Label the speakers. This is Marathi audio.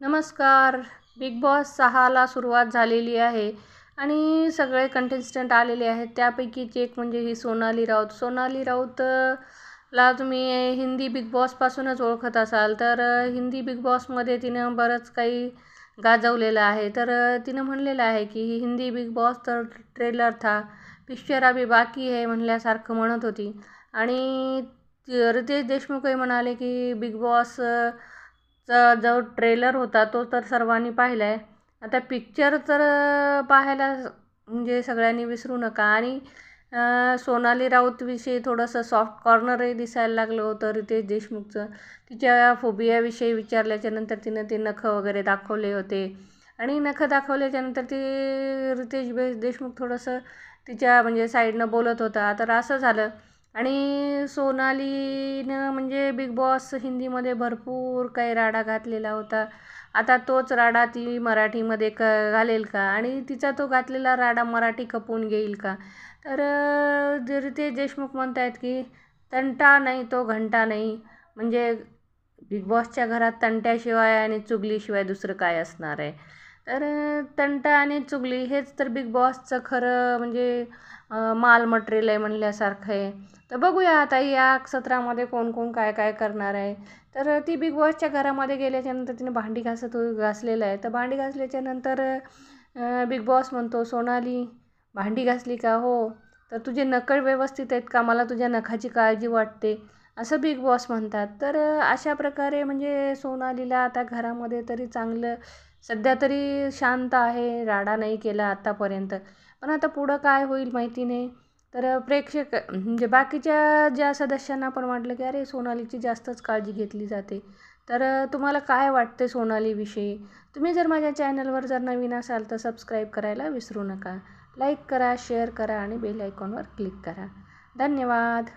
Speaker 1: नमस्कार. बिग बॉस सहाला सुरुवात झालेली आहे आणि सगळे कंटेस्टंट आलेले आहेत. त्यापैकीच एक म्हणजे ही सोनाली राऊत. सोनाली राऊत ला तुम्ही हिंदी बिग बॉसपासूनच ओळखत असाल. तर हिंदी बिग बॉसमध्ये तिनं बरंच काही गाजवलेलं आहे. तर तिनं म्हणलेलं आहे की ही हिंदी बिग बॉस तर ट्रेलर था पिक्चर अभी बाकी आहे म्हणल्यासारखं म्हणत होती. आणि रितेश देशमुखही म्हणाले की बिग बॉस चा जो ट्रेलर होता तो तर सर्वांनी पाहिला आहे आता पिक्चर तर पाहायला म्हणजे सगळ्यांनी विसरू नका. आणि सोनाली राऊतविषयी थोडंसं सॉफ्ट कॉर्नरही दिसायला लागलं होतं रितेश देशमुखचं. तिच्या फोबियाविषयी विचारल्याच्यानंतर तिनं ते नखं वगैरे दाखवले होते. आणि नखं दाखवल्याच्यानंतर ती रितेश बे देशमुख थोडंसं तिच्या म्हणजे साईडनं बोलत होता. तर असं झालं. आणि सोनालीनं म्हणजे बिग बॉस हिंदीमध्ये भरपूर काही राडा घातलेला होता. आता तोच राडा ती मराठीमध्ये क घालेल का? आणि तिचा तो घातलेला राडा मराठी खपवून घेईल का? तर जर ते देशमुख म्हणत आहेत की तंटा नाही तो घंटा नाही. म्हणजे बिग बॉसच्या घरात तंट्याशिवाय आणि चुगलीशिवाय दुसरं काय असणार आहे? तर तंटा आणि चुगली हेच तर बिग बॉसचं खरं म्हणजे माल मटेरियल आहे म्हणल्यासारखं आहे. तर बघूया आता या सत्रामध्ये कोण कोण काय काय करणार आहे. तर ती बिग बॉसच्या घरामध्ये गेल्याच्यानंतर तिने भांडी घासत घासलेलं आहे. तर भांडी घासल्याच्यानंतर बिग बॉस म्हणतो सोनाली भांडी घासली का हो? तर तुझे नकळ व्यवस्थित आहेत का? मला तुझ्या नखाची काळजी वाटते. असं बिग बॉस म्हणतात. तर अशा प्रकारे म्हणजे सोनालीला आता घरामध्ये तरी चांगलं सध्या तरी शांत आहे राडा नाही केला आत्तापर्यंत पण आता पुढं काय होईल माहिती नाही. तर प्रेक्षक म्हणजे बाकीच्या ज्या सदस्यांना पण वाटलं की अरे सोनालीची जास्तच काळजी घेतली जाते. तर तुम्हाला काय वाटते सोनालीविषयी? तुम्ही जर माझ्या चॅनलवर जर नवीन असाल तर सबस्क्राईब करायला विसरू नका. लाईक करा शेअर करा आणि बेल आयकॉनवर क्लिक करा. धन्यवाद!